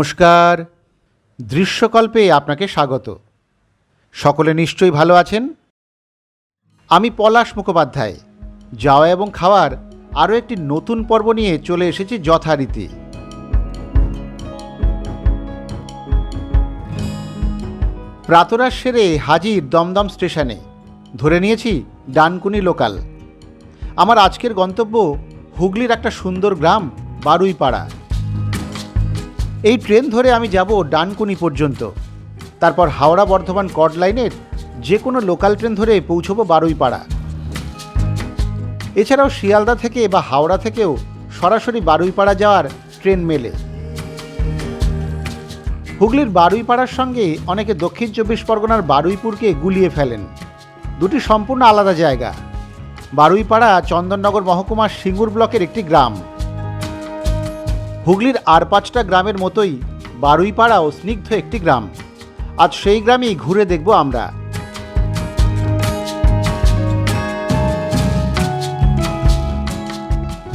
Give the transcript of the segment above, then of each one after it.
নমস্কার। দৃশ্যকল্পে আপনাকে স্বাগত। সকলে নিশ্চয়ই ভালো আছেন? আমি পলাশ মুখোপাধ্যায়। যাওয়া এবং খাওয়ার আরও একটি নতুন পর্ব নিয়ে চলে এসেছি যথারীতি। প্রাতরাশ সেরে হাজির দমদম স্টেশনে। ধরে নিয়েছি ডানকুনি লোকাল। আমার আজকের গন্তব্য হুগলির একটা সুন্দর গ্রাম, বারুইপাড়া। এই ট্রেন ধরে আমি যাব ডানকুনি পর্যন্ত। তারপর হাওড়া বর্ধমান কড লাইনের যে কোনো লোকাল ট্রেন ধরে পৌঁছবো বারুইপাড়া। এছাড়াও শিয়ালদা থেকে বা হাওড়া থেকেও সরাসরি বারুইপাড়া যাওয়ার ট্রেন মেলে। হুগলির বারুইপাড়ার সঙ্গে অনেকে দক্ষিণ চব্বিশ পরগনার বারুইপুরকে গুলিয়ে ফেলেন। দুটি সম্পূর্ণ আলাদা জায়গা। বারুইপাড়া চন্দননগর মহকুমার সিঙ্গুর ব্লকের একটি গ্রাম। হুগলির আর পাঁচটা গ্রামের মতোই বারুইপাড়াও স্নিগ্ধ একটি গ্রাম। আজ সেই গ্রামেই ঘুরে দেখব আমরা।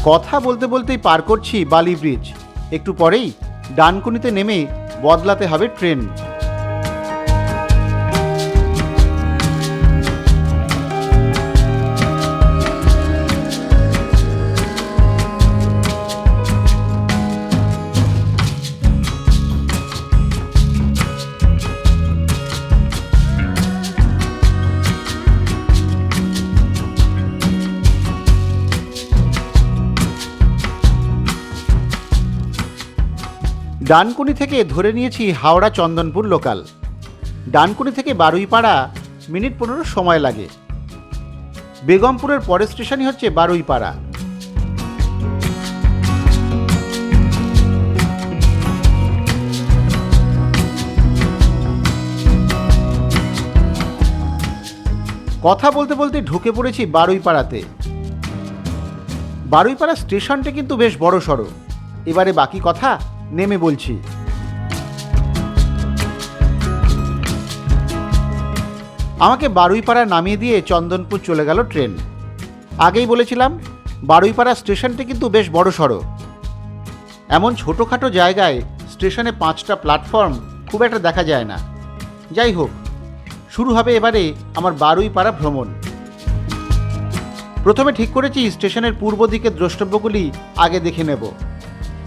কথা বলতে বলতেই পার করছি বালি ব্রিজ। একটু পরেই ডানকুনিতে নেমে বদলাতে হবে ট্রেন। ডানকুনি থেকে ধরে নিয়েছি হাওড়া চন্দনপুর লোকাল। ডানকুনি থেকে বারুইপাড়া মিনিট পনেরো সময় লাগে। বেগমপুরের পরের স্টেশনই হচ্ছে বারুইপাড়া। কথা বলতে বলতে ঢুকে পড়েছি বারুইপাড়াতে। বারুইপাড়া স্টেশনটা কিন্তু বেশ বড় সড়ো এবারে বাকি কথা নেমে বলছি। আমাকে বারুইপাড়া নামিয়ে দিয়ে চন্দনপুর চলে গেল ট্রেন। আগেই বলেছিলাম, বারুইপাড়া স্টেশনটি কিন্তু বেশ বড় সড়ো এমন ছোটোখাটো জায়গায় স্টেশনে পাঁচটা প্ল্যাটফর্ম খুব একটা দেখা যায় না। যাই হোক, শুরু হবে এবারে আমার বারুইপাড়া ভ্রমণ। প্রথমে ঠিক করেছি স্টেশনের পূর্ব দিকের দ্রষ্টব্যগুলি আগে দেখে নেব।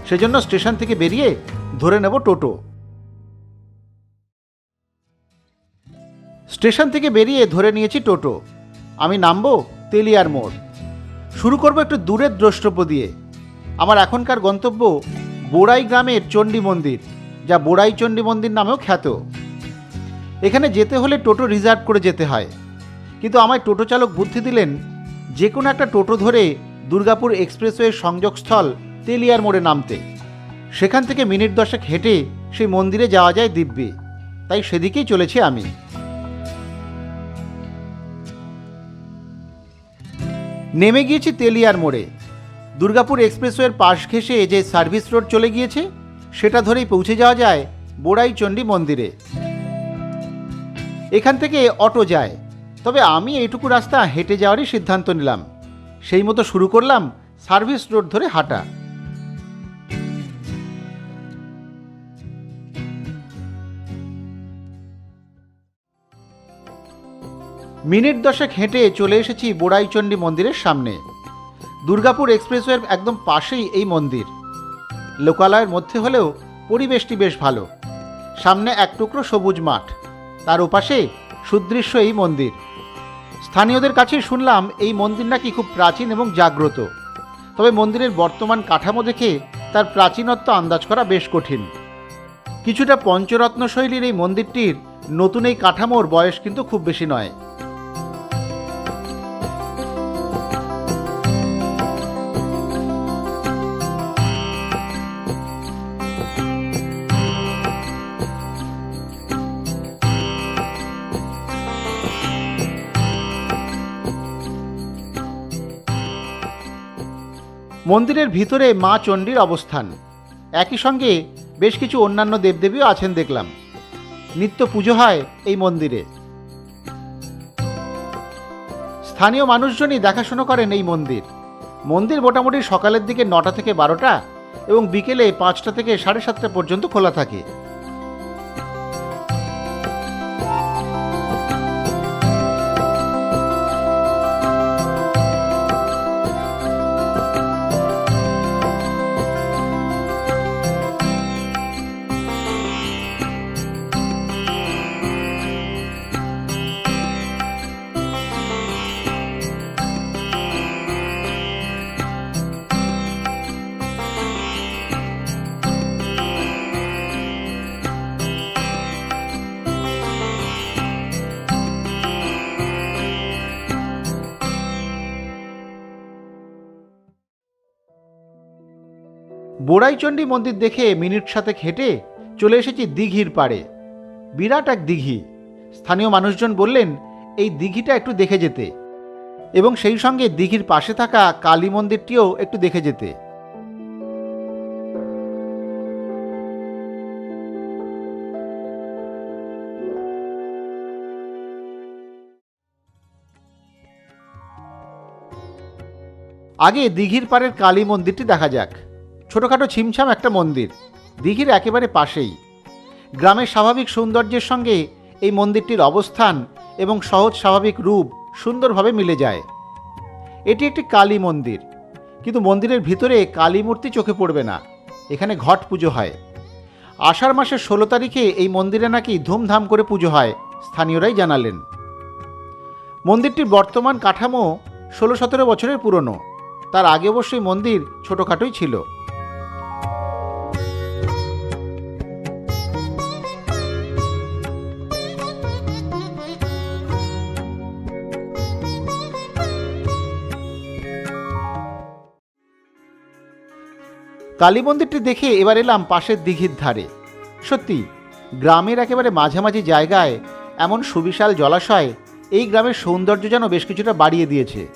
সেজন্য স্টেশন থেকে বেরিয়ে ধরে নেব টোটো। স্টেশন থেকে বেরিয়ে ধরে নিয়েছি টোটো। আমি নামবো তেলিয়ার মোড়। শুরু করব একটু দূরের দ্রষ্টব্য দিয়ে। আমার এখনকার গন্তব্য বোড়াই গ্রামের চণ্ডী মন্দির, যা বোড়াই চণ্ডী মন্দির নামেও খ্যাত। এখানে যেতে হলে টোটো রিজার্ভ করে যেতে হয়। কিন্তু আমায় টোটো চালক বুদ্ধি দিলেন, যে কোনো একটা টোটো ধরে দুর্গাপুর এক্সপ্রেসওয়ের সংযোগস্থল তেলিয়ার মোড়ে নামতে। সেখান থেকে মিনিট দশেক হেঁটে সেই মন্দিরে যাওয়া যায় দিব্যি। তাই সেদিকেই চলেছি আমি। নেমে গিয়েছি তেলিয়ার মোড়ে। দুর্গাপুর এক্সপ্রেসওয়ের পাশ ঘেঁষে যে সার্ভিস রোড চলে গিয়েছে, সেটা ধরেই পৌঁছে যাওয়া যায় বোড়াই চণ্ডী মন্দিরে। এখান থেকে অটো যায়। তবে আমি এইটুকু রাস্তা হেঁটে যাওয়ারই সিদ্ধান্ত নিলাম। সেই মতো শুরু করলাম সার্ভিস রোড ধরে হাঁটা। মিনিট দশেক হেঁটে চলে এসেছি বোড়াইচণ্ডী মন্দিরের সামনে। দুর্গাপুর এক্সপ্রেসওয়ের একদম পাশেই এই মন্দির। লোকালয়ের মধ্যে হলেও পরিবেশটি বেশ ভালো। সামনে এক টুকরো সবুজ মাঠ। তার ওপাশে সুদৃশ্য এই মন্দির। স্থানীয়দের কাছে শুনলাম এই মন্দির নাকি খুব প্রাচীন এবং জাগ্রত। তবে মন্দিরের বর্তমান কাঠামো দেখে তার প্রাচীনত্ব আন্দাজ করা বেশ কঠিন। কিছুটা পঞ্চরত্ন শৈলীর এই মন্দিরটির নতুন এই কাঠামোর বয়স কিন্তু খুব বেশি নয়। মন্দিরের ভিতরে মা চণ্ডীর অবস্থান। একই সঙ্গে বেশ কিছু অন্যান্য দেবদেবীও আছেন দেখলাম। নিত্য পুজো হয় এই মন্দিরে। স্থানীয় মানুষজনই দেখাশুনো করেন এই মন্দির। মন্দির মোটামুটি সকালের দিকে নটা থেকে বারোটা এবং বিকেলে পাঁচটা থেকে সাড়ে সাতটা পর্যন্ত খোলা থাকে। বোড়াইচণ্ডী মন্দির দেখে মিনিট সাথে হেঁটে চলে এসেছি দিঘির পাড়ে। বিরাট এক দিঘি। স্থানীয় মানুষজন বললেন, এই দিঘিটা একটু দেখে যেতে। এবং সেই সঙ্গে দিঘির পাশে থাকা কালী মন্দিরটিও একটু দেখে যেতে। আগে দিঘির পাড়ের কালী মন্দিরটি দেখা যাক। ছোটোখাটো ছিমছাম একটা মন্দির, দিঘির একেবারে পাশেই। গ্রামের স্বাভাবিক সৌন্দর্যের সঙ্গে এই মন্দিরটির অবস্থান এবং সহজ স্বাভাবিক রূপ সুন্দরভাবে মিলে যায়। এটি একটি কালী মন্দির, কিন্তু মন্দিরের ভিতরে কালী মূর্তি চোখে পড়বে না, এখানে ঘট পুজো হয়। আষাঢ় মাসের ষোলো তারিখে এই মন্দিরে নাকি ধুমধাম করে পুজো হয়, স্থানীয়রাই জানালেন। মন্দিরটির বর্তমান কাঠামো ষোলো সতেরো বছরের পুরনো, তার আগে অবশ্যই মন্দির ছোটোখাটোই ছিল। কালী মন্দিরটি দেখে এবার এলাম পাশের দিঘির ধারে। সত্যি, গ্রামের একেবারে মাঝামাঝি জায়গায় এমন সুবিশাল জলাশয় এই গ্রামের সৌন্দর্য যেন বেশ কিছুটা বাড়িয়ে দিয়েছে।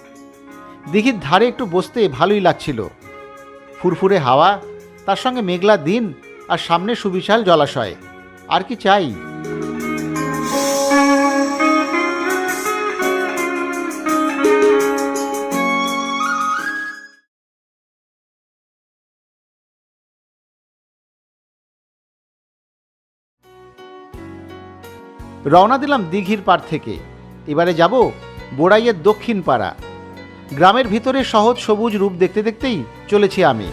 দিঘির ধারে একটু বসতে ভালোই লাগছিল। ফুরফুরে হাওয়া, তার সঙ্গে মেঘলা দিন আর সামনে সুবিশাল জলাশয়। আর কি চাই? রওনা দিলাম দীঘির পাড় থেকে। এবারে যাব বোড়াইয়ের দক্ষিণ পাড়া গ্রামের ভিতরে সহজ সবুজ রূপ দেখতে দেখতেই চলেছি আমি।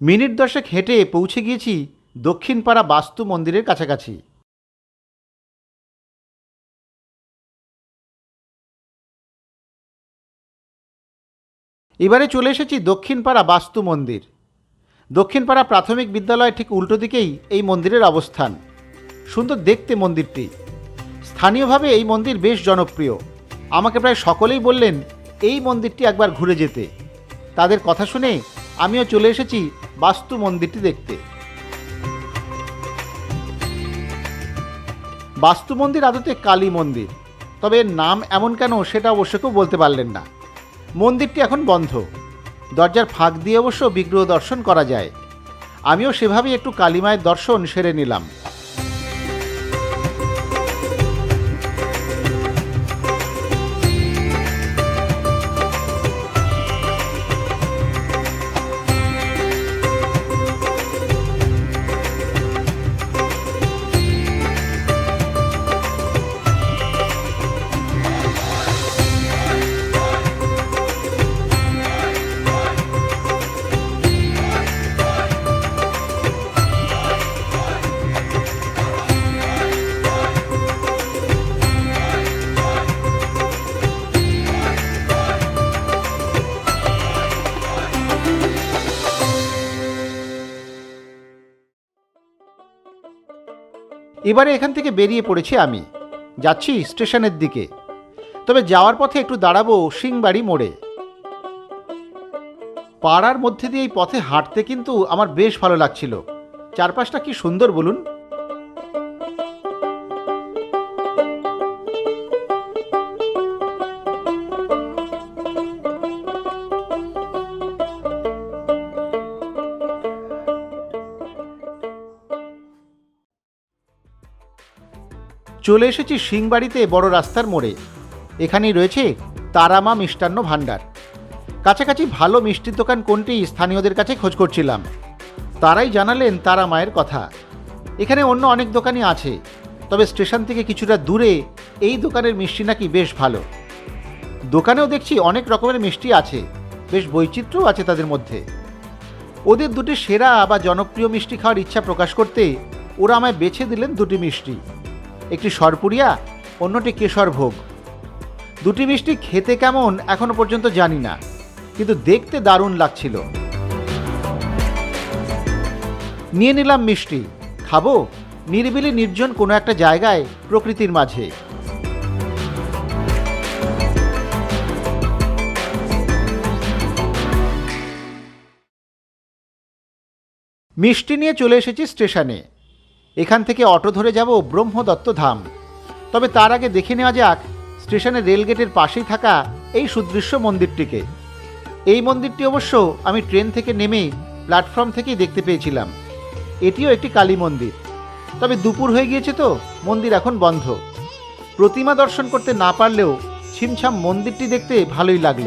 মিনিট দশেক হেঁটে পৌঁছে গিয়েছি দক্ষিণপাড়া বাস্তু মন্দিরের কাছাকাছি। এবারে চলে এসেছি দক্ষিণপাড়া বাস্তু মন্দির। দক্ষিণপাড়া প্রাথমিক বিদ্যালয় ঠিক উল্টো দিকেই এই মন্দিরের অবস্থান। সুন্দর দেখতে মন্দিরটি। স্থানীয়ভাবে এই মন্দির বেশ জনপ্রিয়। আমাকে প্রায় সকলেই বললেন, এই মন্দিরটি একবার ঘুরে যেতে। তাদের কথা শুনে আমিও চলে এসেছি বাস্তু মন্দিরটি দেখতে। বাস্তু মন্দির আদতে কালী মন্দির। তবে নাম এমন কেন সেটা অবশ্য কেউ বলতে পারলেন না। মন্দিরটি এখন বন্ধ। দরজার ফাঁক দিয়ে অবশ্য বিগ্রহ দর্শন করা যায়। আমিও সেভাবেই একটু কালীমায়ের দর্শন সেরে নিলাম। এবারে এখান থেকে বেরিয়ে পড়েছি আমি। যাচ্ছি স্টেশনের দিকে। তবে যাওয়ার পথে একটু দাঁড়াবো সিংবাড়ি মোড়ে। পাড়ার মধ্যে দিয়ে এই পথে হাঁটতে কিন্তু আমার বেশ ভালো লাগছিল। চারপাশটা কি সুন্দর বলুন। চলে এসেছি সিংবাড়িতে বড় রাস্তার মোড়ে। এখানেই রয়েছে তারামা মিষ্টান্ন ভাণ্ডার। কাছাকাছি ভালো মিষ্টির দোকান কোনটি স্থানীয়দের কাছে খোঁজ করছিলাম। তারাই জানালেন তারা মায়ের কথা। এখানে অন্য অনেক দোকানই আছে, তবে স্টেশন থেকে কিছুটা দূরে এই দোকানের মিষ্টি নাকি বেশ ভালো। দোকানেও দেখছি অনেক রকমের মিষ্টি আছে, বেশ বৈচিত্র্যও আছে তাদের মধ্যে। ওদের দুটি সেরা বা জনপ্রিয় মিষ্টি খাওয়ার ইচ্ছা প্রকাশ করতে ওরা আমায় বেছে দিলেন দুটি মিষ্টি। একটি সরপুরিয়া, অন্যটি কেশর ভোগ। দুটি মিষ্টি খেতে কেমন এখনও পর্যন্ত জানি না, কিন্তু দেখতে দারুণ লাগছিল। নিয়ে নিলাম মিষ্টি। খাব? নিরিবিলি নির্জন কোনো একটা জায়গায়, প্রকৃতির মাঝে। মিষ্টি নিয়ে চলে এসেছি স্টেশনে। এখান থেকে অটো ধরে যাব ব্রহ্মদত্ত ধাম। তবে তার আগে দেখে নেওয়া যাক, স্টেশনের রেলগেটের পাশেই থাকা এই সুদৃশ্য মন্দিরটিকে। এই মন্দিরটি অবশ্য আমি ট্রেন থেকে নেমে প্ল্যাটফর্ম থেকেই দেখতে পেয়েছিলাম। এটিও একটি কালী মন্দির। তবে দুপুর হয়ে গিয়েছে তো, মন্দির এখন বন্ধ। প্রতিমা দর্শন করতে না পারলেও ছিমছাম মন্দিরটি দেখতে ভালোই লাগল।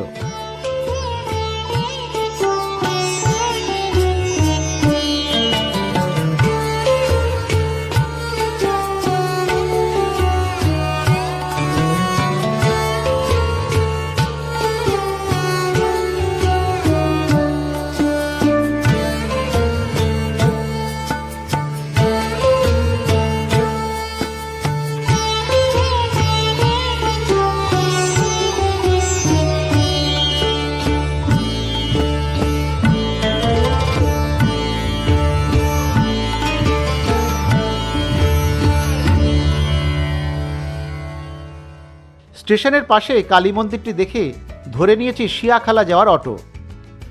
স্টেশনের পাশে কালী মন্দিরটি দেখে ধরে নিয়েছি শিয়াখালা যাওয়ার অটো।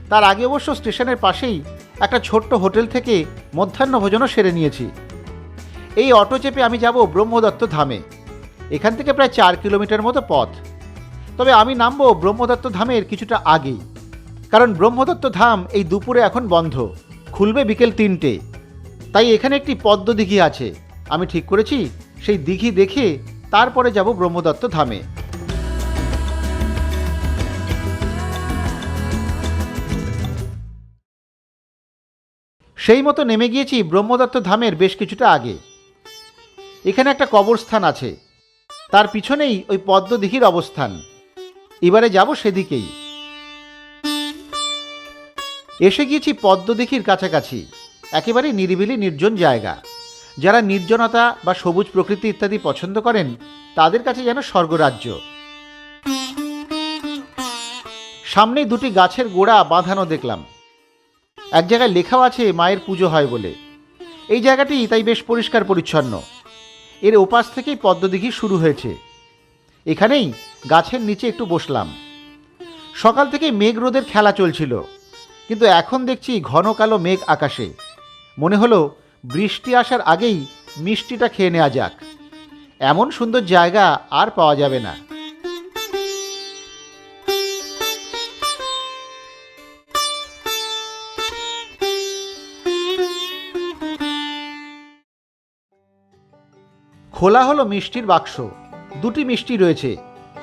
তার আগে অবশ্য স্টেশনের পাশেই একটা ছোট্ট হোটেল থেকে মধ্যাহ্ন ভোজনও সেরে নিয়েছি। এই অটো চেপে আমি যাব ব্রহ্মদত্ত ধামে। এখান থেকে প্রায় চার কিলোমিটার মতো পথ। তবে আমি নামবো ব্রহ্মদত্ত ধামের কিছুটা আগেই। কারণ ব্রহ্মদত্ত ধাম এই দুপুরে এখন বন্ধ। খুলবে বিকেল তিনটে। তাই এখানে একটি পদ্ম দিঘি আছে। আমি ঠিক করেছি সেই দিঘি দেখে তারপরে যাব ব্রহ্মদত্ত ধামে। সেই মতো নেমে গিয়েছি ব্রহ্মদত্ত ধামের বেশ কিছুটা আগে। এখানে একটা কবরস্থান আছে। তার পিছনেই ওই পদ্মদিঘির অবস্থান। এবারে যাব সেদিকেই। এসে গিয়েছি পদ্মদিঘির কাছাকাছি। একেবারে নিরিবিলি নির্জন জায়গা। যারা নির্জনতা বা সবুজ প্রকৃতি ইত্যাদি পছন্দ করেন, তাদের কাছে যেন স্বর্গরাজ্য। সামনেই দুটি গাছের গোড়া বাঁধানো দেখলাম। এক জায়গায় লেখাও আছে, মায়ের পুজো হয় বলে। এই জায়গাটি তাই বেশ পরিষ্কার পরিচ্ছন্ন। এর ওপাশ থেকেই পদ্মদিঘি শুরু হয়েছে। এখানেই গাছের নিচে একটু বসলাম। সকাল থেকে মেঘ রোদের খেলা চলছিল, কিন্তু এখন দেখছি ঘন কালো মেঘ আকাশে। মনে হলো বৃষ্টি আসার আগেই মিষ্টিটা খেয়ে নেওয়া যাক। এমন সুন্দর জায়গা আর পাওয়া যাবে না। খোলা হলো মিষ্টির বাক্স। দুটি মিষ্টি রয়েছে।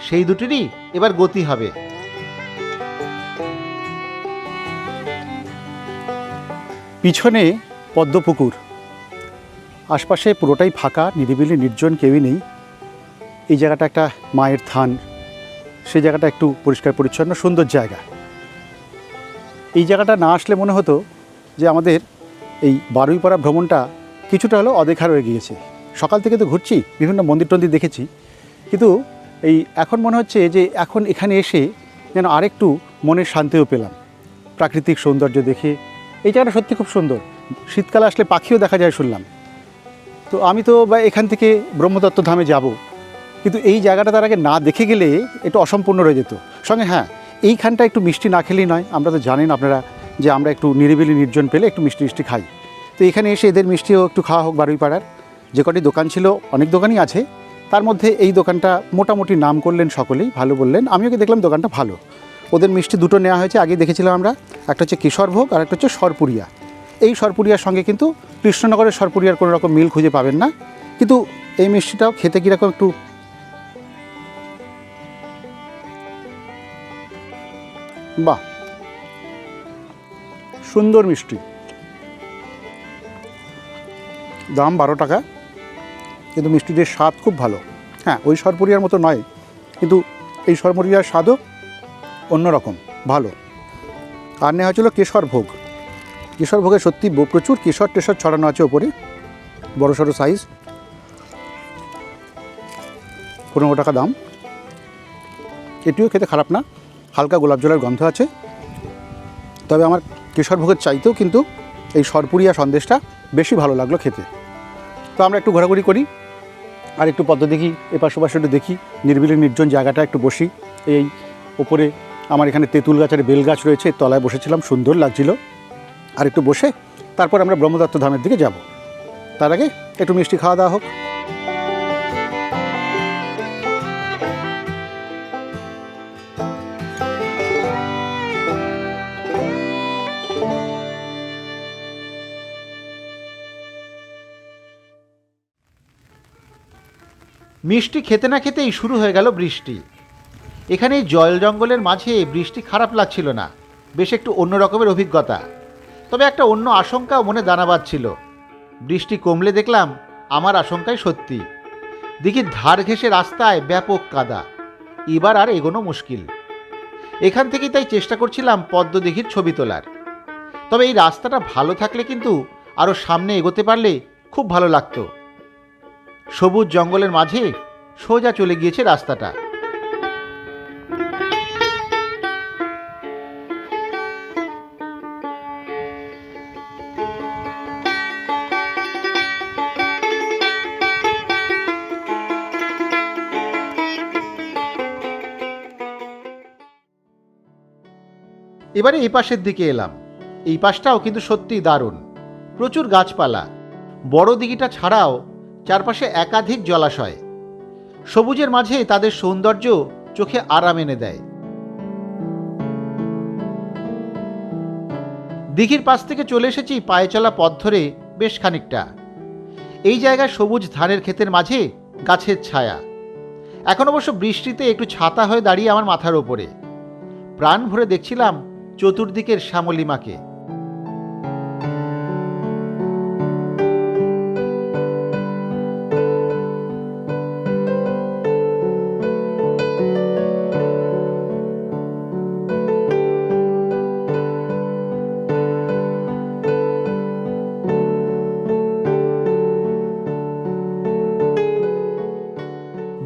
সেই দুটিরই এবার গতি হবে। পিছনে পদ্মপুকুর। আশপাশে পুরোটাই ফাঁকা, নিরিবিলি, নির্জন কেউই নেই। এই জায়গাটা একটা মায়ের থান। সেই জায়গাটা একটু পরিষ্কার, পরিচ্ছন্ন, সুন্দর জায়গা। এই জায়গাটা না আসলে মনে হতো যে আমাদের এই বারুইপাড়া ভ্রমণটা কিছুটা হলেও অদেখা রয়ে গিয়েছে। সকাল থেকে তো ঘুরছি, বিভিন্ন মন্দির টন্দির দেখেছি। কিন্তু এই এখন মনে হচ্ছে যে এখন এখানে এসে যেন আরেকটু মনের শান্তিও পেলাম। প্রাকৃতিক সৌন্দর্য দেখে, এই জায়গাটা সত্যি খুব সুন্দর। শীতকালে আসলে পাখিও দেখা যায় শুনলাম। তো আমি তো বা এখান থেকে ব্রহ্মদত্ত ধামে যাব। কিন্তু এই জায়গাটা তার আগে না দেখে গেলে একটু অসম্পূর্ণ রয়ে যেত। সঙ্গে হ্যাঁ এইখানটা একটু মিষ্টি না খেলেই নয়, আমরা তো জানেন আপনারা যে আমরা একটু নিরিবিলি নির্জন পেলে একটু মিষ্টি মিষ্টি খাই। তো এখানে এসে এদের মিষ্টিও একটু খাওয়া হোক বারুইপাড়ার। যে কটি দোকান ছিল, অনেক দোকানই আছে। তার মধ্যে এই দোকানটা মোটামুটি নাম করলেন সকলেই, ভালো বললেন। আমিও কি দেখলাম দোকানটা ভালো। ওদের মিষ্টি দুটো নেওয়া হয়েছে আগে দেখেছিলাম আমরা। একটা হচ্ছে কিশোরভোগ আর একটা হচ্ছে সরপুরিয়া। এই সরপুরিয়ার সঙ্গে কিন্তু কৃষ্ণনগরের সরপুরিয়ার কোনো রকম মিল খুঁজে পাবেন না। কিন্তু এই মিষ্টিটাও খেতে কীরকম একটু বাহ! সুন্দর মিষ্টি। দাম বারো টাকা। কিন্তু মিষ্টিটির স্বাদ খুব ভালো। হ্যাঁ ওই সরপুরিয়ার মতো নয়, কিন্তু এই সরপুরিয়ার স্বাদও অন্যরকম, ভালো। আর নেওয়া হয়েছিল কেশর ভোগ। কেশর ভোগে সত্যি প্রচুর কেশর টেশর ছড়ানো আছে ওপরে, বড় সড়ো সাইজ পনেরো টাকা দাম। এটিও খেতে খারাপ না, হালকা গোলাপ জলের গন্ধ আছে। তবে আমার কেশর ভোগের চাইতেও কিন্তু এই সরপুরিয়া সন্দেশটা বেশি ভালো লাগল খেতে। তো আমরা একটু ঘোরাঘুরি করি। আর একটু পদ্ম দেখি এপাশ একটু দেখি, নির্বিলি নির্জন জায়গাটা একটু বসি। এই ওপরে আমার এখানে তেঁতুল গাছ আর বেল গাছ রয়েছে তলায় বসেছিলাম, সুন্দর লাগছিল। আর একটু বসে, তারপর আমরা ব্রহ্মদত্ত ধামের দিকে যাব। তার আগে একটু মিষ্টি খাওয়া দাওয়া হোক। মিষ্টি খেতে না খেতেই শুরু হয়ে গেল বৃষ্টি। এখানে জল জঙ্গলের মাঝে বৃষ্টি খারাপ লাগছিল না, বেশ একটু অন্য রকমের অভিজ্ঞতা। তবে একটা অন্য আশঙ্কাও মনে দানা বাঁধছিল। বৃষ্টি কমলে দেখলাম আমার আশঙ্কাই সত্যি। দিঘির ধার ঘেঁষে রাস্তায় ব্যাপক কাদা। এবার আর এগোনো মুশকিল। এখান থেকেই তাই চেষ্টা করছিলাম পদ্মদিঘির ছবি তোলার। তবে এই রাস্তাটা ভালো থাকলে কিন্তু আরও সামনে এগোতে পারলে খুব ভালো লাগতো। সবুজ জঙ্গলের মাঝে সোজা চলে গিয়েছে রাস্তাটা। এবারে এই পাশের দিকে এলাম। এই পাশটাও কিন্তু সত্যিই দারুণ। প্রচুর গাছপালা। বড় দিঘিটা ছাড়াও চারপাশে একাধিক জলাশয়। সবুজের মাঝে তাদের সৌন্দর্য চোখে আরাম এনে দেয়। দিঘির পাশ থেকে চলে এসেছি পায়ে চলা পথ ধরে বেশ খানিকটা। এই জায়গায় সবুজ ধানের ক্ষেতের মাঝে গাছের ছায়া। এখন অবশ্য বৃষ্টিতে একটু ছাতা হয়ে দাঁড়িয়ে আমার মাথার ওপরে। প্রাণ ভরে দেখছিলাম চতুর্দিকের শ্যামলিমাকে।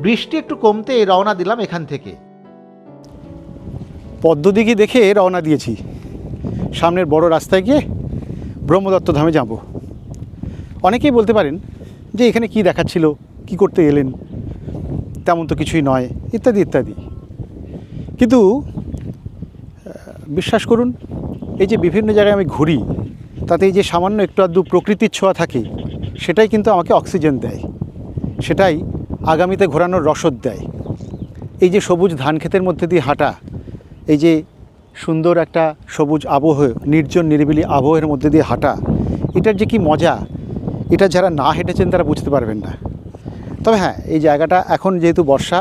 বৃষ্টি একটু কমতে রওনা দিলাম এখান থেকে। পদ্মদিঘি দেখে রওনা দিয়েছি। সামনের বড় রাস্তায় গিয়ে ব্রহ্মদত্ত ধামে যাব। অনেকেই বলতে পারেন যে এখানে কি দেখাচ্ছিল, কি করতে এলেন, তেমন তো কিছুই নয়, ইত্যাদি ইত্যাদি। কিন্তু বিশ্বাস করুন, এই যে বিভিন্ন জায়গায় আমি ঘুরি, তাতে এই যে সামান্য একটু আধটু প্রকৃতির ছোঁয়া থাকে, সেটাই কিন্তু আমাকে অক্সিজেন দেয়। সেটাই আগামীতে ঘোরানোর রসদ দেয়। এই যে সবুজ ধান ক্ষেতের মধ্যে দিয়ে হাঁটা, এই যে সুন্দর একটা সবুজ আবহ, নির্জন নিরিবিলি আবহের মধ্যে দিয়ে হাঁটা, এটার যে কি মজা, এটা যারা না হেঁটেছেন তারা বুঝতে পারবেন না। তবে হ্যাঁ এই জায়গাটা এখন যেহেতু বর্ষা,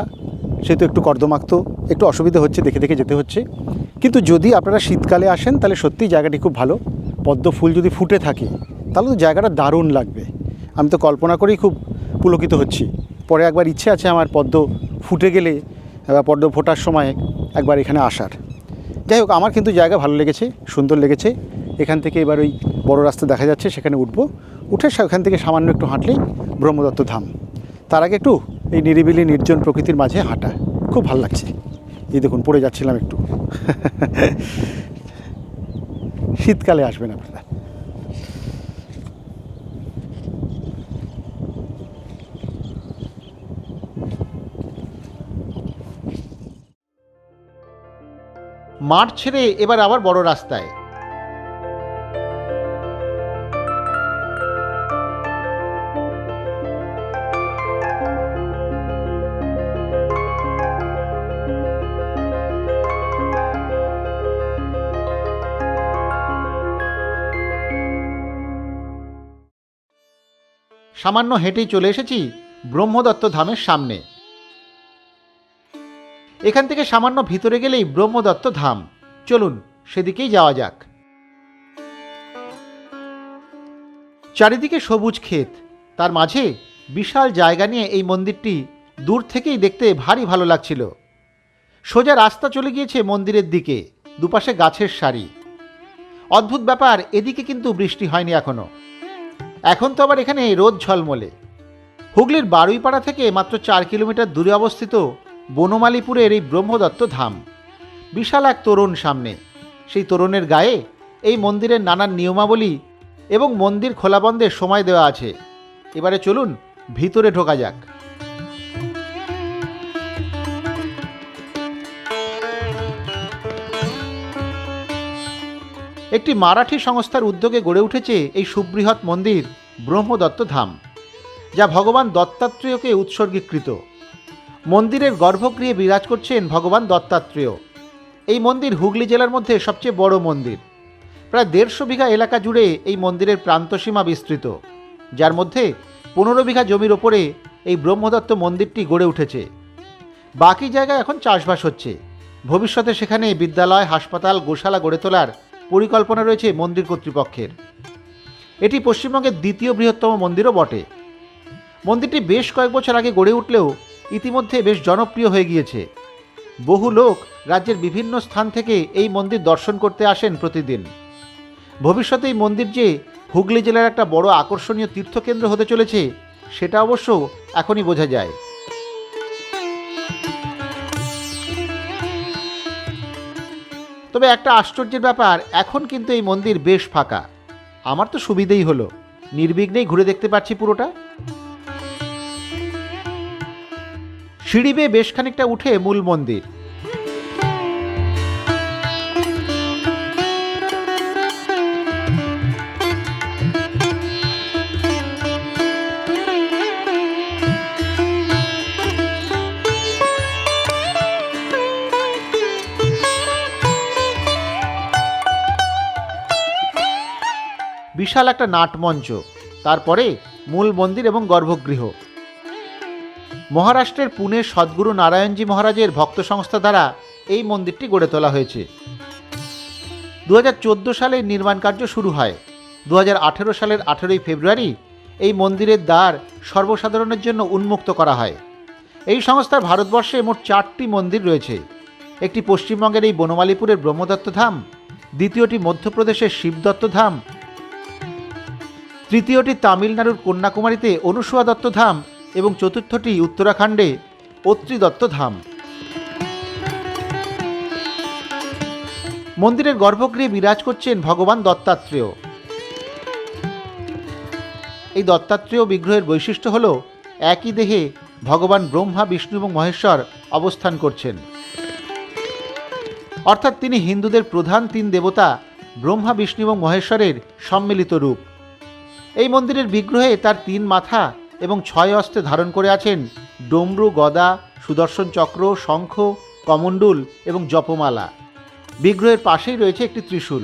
সেহেতু একটু কর্দমাক্ত, একটু অসুবিধা হচ্ছে, দেখে দেখে যেতে হচ্ছে। কিন্তু যদি আপনারা শীতকালে আসেন, তাহলে সত্যিই জায়গাটি খুব ভালো। পদ্ম ফুল যদি ফুটে থাকে, তাহলে তো জায়গাটা দারুণ লাগবে। আমি তো কল্পনা করেই খুব পুলকিত হচ্ছি। পরে একবার ইচ্ছে আছে আমার পদ্ম ফুটে গেলে বা পদ্ম ফোটার সময় একবার এখানে আসার। যাই হোক, আমার কিন্তু জায়গা ভালো লেগেছে, সুন্দর লেগেছে। এখান থেকে এবার ওই বড় রাস্তা দেখা যাচ্ছে, সেখানে উঠবো। উঠে সেখান থেকে সামান্য একটু হাঁটলেই ব্রহ্মদত্ত ধাম। তার আগে একটু এই নিরিবিলি নির্জন প্রকৃতির মাঝে হাঁটা, খুব ভালো লাগছে। এই দেখুন, পড়ে যাচ্ছিলাম একটু। শীতকালে আসবেন আপনারা। মাঠ ছেড়ে এবার আবার বড় রাস্তায়। সামান্য হেঁটেই চলে এসেছি ব্রহ্মদত্ত ধামের সামনে। এখান থেকে সামান্য ভিতরে গেলেই ব্রহ্মদত্ত ধাম। চলুন, সেদিকেই যাওয়া যাক। চারিদিকে সবুজ ক্ষেত। তার মাঝে বিশাল জায়গা নিয়ে এই মন্দিরটি দূর থেকেই দেখতে ভারী ভালো লাগছিল। সোজা রাস্তা চলে গিয়েছে মন্দিরের দিকে, দুপাশে গাছের সারি। অদ্ভুত ব্যাপার, এদিকে কিন্তু বৃষ্টি হয়নি এখনও। এখন তো আবার এখানে রোদ ঝলমলে। হুগলির বারুইপাড়া থেকে মাত্র চার কিলোমিটার দূরে অবস্থিত বনমালীপুরের এই ব্রহ্মদত্ত ধাম। বিশাল এক তোরণ সামনে। সেই তোরণের গায়ে এই মন্দিরের নানান নিয়মাবলী এবং মন্দির খোলা বন্ধের সময় দেওয়া আছে। এবারে চলুন, ভিতরে ঢোকা যাক। একটি মারাঠি সংস্থার উদ্যোগে গড়ে উঠেছে এই সুবৃহৎ মন্দির ব্রহ্মদত্ত ধাম, যা ভগবান দত্তাত্রেয়কে উৎসর্গীকৃত। মন্দিরের গর্ভগৃহে বিরাজ করছেন ভগবান দত্তাত্রেয়। এই মন্দির হুগলি জেলার মধ্যে সবচেয়ে বড় মন্দির। প্রায় দেড়শো বিঘা এলাকা জুড়ে এই মন্দিরের প্রান্তসীমা বিস্তৃত, যার মধ্যে পনেরো বিঘা জমির ওপরে এই ব্রহ্মদত্ত মন্দিরটি গড়ে উঠেছে। বাকি জায়গায় এখন চাষবাস হচ্ছে। ভবিষ্যতে সেখানে বিদ্যালয়, হাসপাতাল, গোশালা গড়ে তোলার পরিকল্পনা রয়েছে মন্দির কর্তৃপক্ষের। এটি পশ্চিমবঙ্গের দ্বিতীয় বৃহত্তম মন্দিরও বটে। মন্দিরটি বেশ কয়েক বছর আগে গড়ে উঠলেও ইতিমধ্যে বেশ জনপ্রিয় হয়ে গিয়েছে। বহু লোক রাজ্যের বিভিন্ন স্থান থেকে এই মন্দির দর্শন করতে আসেন প্রতিদিন। ভবিষ্যতে এই মন্দির যে হুগলি জেলার একটা বড় আকর্ষণীয় তীর্থকেন্দ্র হতে চলেছে, সেটা অবশ্য এখনই বোঝা যায়। তবে একটা আশ্চর্যের ব্যাপার, এখন কিন্তু এই মন্দির বেশ ফাঁকা। আমার তো সুবিধেই হলো। নির্বিঘ্নেই ঘুরে দেখতে পাচ্ছি পুরোটা। সিঁড়ি বেয়ে বেশ খানিকটা উঠে মূল মন্দির। বিশাল একটা নাটমঞ্চ, তারপরে মূল মন্দির এবং গর্ভগৃহ। মহারাষ্ট্রের পুনের সদ্গুরু নারায়ণজী মহারাজের ভক্ত সংস্থা দ্বারা এই মন্দিরটি গড়ে তোলা হয়েছে। দু হাজার সালে নির্মাণ কার্য শুরু হয়। দু হাজার আঠেরো সালের আঠেরোই ফেব্রুয়ারি এই মন্দিরের দ্বার সর্বসাধারণের জন্য উন্মুক্ত করা হয়। এই সংস্থার ভারতবর্ষে মোট চারটি মন্দির রয়েছে। একটি পশ্চিমবঙ্গের এই বনমালীপুরের ব্রহ্মদত্ত ধাম, দ্বিতীয়টি মধ্যপ্রদেশের শিবদত্ত ধাম, তৃতীয়টি তামিলনাড়ুর কন্যাকুমারীতে অনুসুয়া দত্ত ধাম এবং চতুর্থটি উত্তরাখণ্ডে অত্রি দত্ত ধাম। মন্দিরের গর্ভগৃহে বিরাজ করছেন ভগবান দত্তাত্রেয়। এই দত্তাত্রেয় বিগ্রহের বৈশিষ্ট্য হল একই দেহে ভগবান ব্রহ্মা, বিষ্ণু এবং মহেশ্বর অবস্থান করছেন। অর্থাৎ তিনি হিন্দুদের প্রধান তিন দেবতা ব্রহ্মা, বিষ্ণু এবং মহেশ্বরের সম্মিলিত রূপ। এই মন্দিরের বিগ্রহে তার তিন মাথা এবং ছয় অস্ত্রে ধারণ করে আছেন ডমরু, গদা, সুদর্শন চক্র, শঙ্খ, কমণ্ডুল এবং জপমালা। বিগ্রহের পাশেই রয়েছে একটি ত্রিশূল।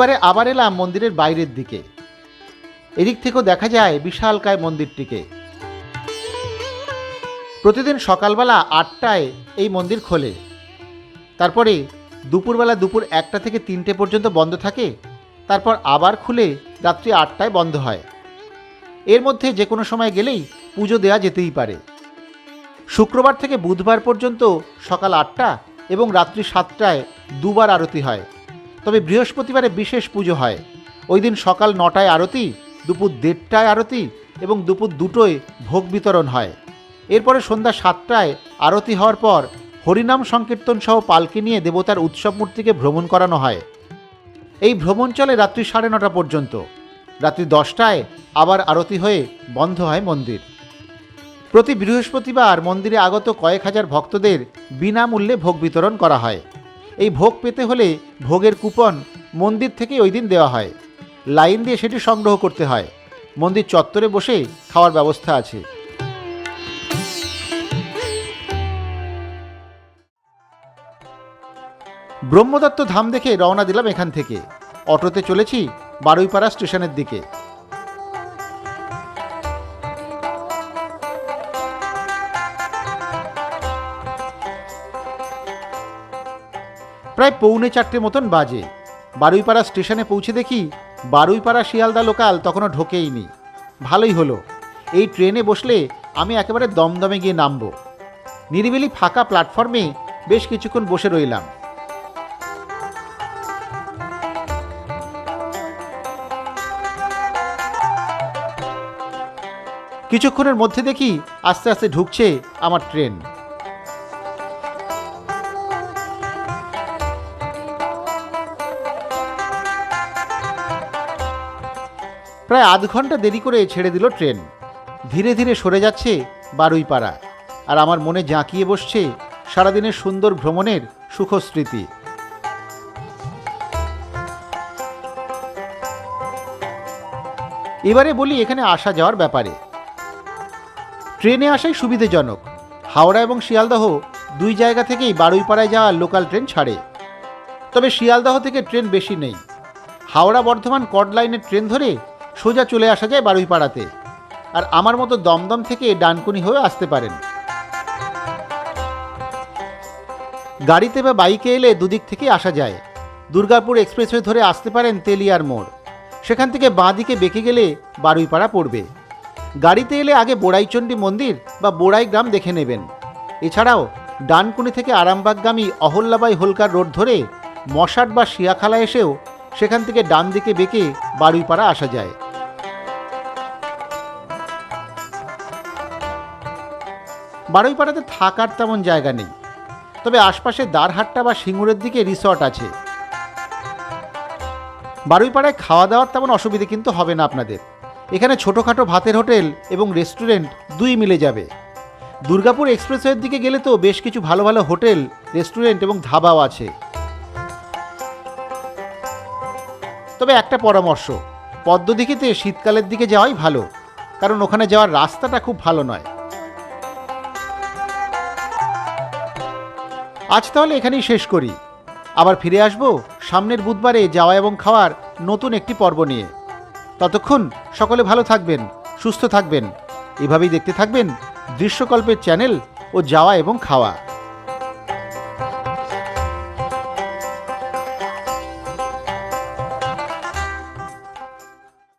এবারে আবার এলাম মন্দিরের বাইরের দিকে। এদিক থেকেও দেখা যায় বিশালকায় মন্দিরটিকে। প্রতিদিন সকালবেলা আটটায় এই মন্দির খোলে। তারপরে দুপুরবেলা দুপুর একটা থেকে তিনটে পর্যন্ত বন্ধ থাকে, তারপর আবার খুলে রাত্রি আটটায় বন্ধ হয়। এর মধ্যে যে কোনো সময় গেলেই পুজো দেওয়া যেতেই পারে। শুক্রবার থেকে বুধবার পর্যন্ত সকাল আটটা এবং রাত্রি সাতটায় দুবার আরতি হয়। তবে বৃহস্পতিবারে বিশেষ পুজো হয়। ওই দিন সকাল নটায় আরতি, দুপুর দেড়টায় আরতি এবং দুপুর দুটোয় ভোগ বিতরণ হয়। এরপরে সন্ধ্যা সাতটায় আরতি হওয়ার পর হরিনাম সংকীর্তন সহ পালকি নিয়ে দেবতার উৎসব মূর্তিকে ভ্রমণ করানো হয়। এই ভ্রমণ চলে রাত্রি সাড়ে নটা পর্যন্ত। রাত্রি দশটায় আবার আরতি হয়ে বন্ধ হয় মন্দির। প্রতি বৃহস্পতিবার মন্দিরে আগত কয়েক হাজার ভক্তদের বিনামূল্যে ভোগ বিতরণ করা হয়। এই ভোগ পেতে হলে ভোগের কুপন মন্দির থেকে ওই দিন দেওয়া হয়। লাইন দিয়ে সেটি সংগ্রহ করতে হয়। মন্দির চত্বরে বসে খাওয়ার ব্যবস্থা আছে। ব্রহ্মদত্ত ধাম দেখে রওনা দিলাম এখান থেকে। অটোতে চলেছি বারুইপাড়া স্টেশনের দিকে। প্রায় পৌনে চারটে মতন বাজে। বারুইপাড়া স্টেশনে পৌঁছে দেখি বারুইপাড়া শিয়ালদা লোকাল তখনও ঢোকেইনি। ভালোই হলো। এই ট্রেনে বসলে আমি একেবারে দমদমে গিয়ে নামবো। নিরিবিলি ফাঁকা প্ল্যাটফর্মে বেশ কিছুক্ষণ বসে রইলাম। কিছুক্ষণের মধ্যে দেখি আস্তে আস্তে ঢুকছে আমার ট্রেন। প্রায় আধ ঘণ্টা দেরি করে ছেড়ে দিল ট্রেন। ধীরে ধীরে সরে যাচ্ছে বারুইপাড়া। আর আমার মনে জাঁকিয়ে বসছে সারাদিনের সুন্দর ভ্রমণের সুখস্মৃতি। এবারে বলি এখানে আসা যাওয়ার ব্যাপারে। ট্রেনে আসাই সুবিধেজনক। হাওড়া এবং শিয়ালদহ দুই জায়গা থেকেই বারুইপাড়ায় যাওয়া লোকাল ট্রেন ছাড়ে। তবে শিয়ালদহ থেকে ট্রেন বেশি নেই। হাওড়া বর্ধমান কড লাইনের ট্রেন ধরে সোজা চলে আসা যায় বারুইপাড়াতে। আর আমার মতো দমদম থেকে ডানকুনি হয়ে আসতে পারেন। গাড়িতে বা বাইকে এলে দুদিক থেকে আসা যায়। দুর্গাপুর এক্সপ্রেসওয়ে ধরে আসতে পারেন তেলিয়ার মোড়। সেখান থেকে বাঁ দিকে বেঁকে গেলে বারুইপাড়া পড়বে। গাড়িতে এলে আগে বোড়াইচণ্ডী মন্দির বা বোড়াই গ্রাম দেখে নেবেন। এছাড়াও ডানকুনি থেকে আরামবাগগামী অহল্যাবাই হোলকার রোড ধরে মশাট বা শিয়াখালা এসেও সেখান থেকে ডান দিকে বেঁকে বারুইপাড়া আসা যায়। বারুইপাড়াতে থাকার তেমন জায়গা নেই। তবে আশপাশে দারহাট্টা বা সিঙ্গুরের দিকে রিসর্ট আছে। বারুইপাড়ায় খাওয়া দাওয়ার তেমন অসুবিধে কিন্তু হবে না আপনাদের। এখানে ছোটোখাটো ভাতের হোটেল এবং রেস্টুরেন্ট দুই মিলে যাবে। দুর্গাপুর এক্সপ্রেসওয়ের দিকে গেলে তো বেশ কিছু ভালো ভালো হোটেল, রেস্টুরেন্ট এবং ধাবাও আছে। তবে একটা পরামর্শ, পদ্মদিঘিতে শীতকালের দিকে যাওয়াই ভালো, কারণ ওখানে যাওয়ার রাস্তাটা খুব ভালো নয়। আজ তাহলে এখানেই শেষ করি। আবার ফিরে আসব সামনের বুধবারে যাওয়া এবং খাওয়ার নতুন একটি পর্ব নিয়ে। ততক্ষণ সকলে ভালো থাকবেন, সুস্থ থাকবেন। এভাবেই দেখতে থাকবেন দৃশ্যকল্পের চ্যানেল ও যাওয়া এবং খাওয়া।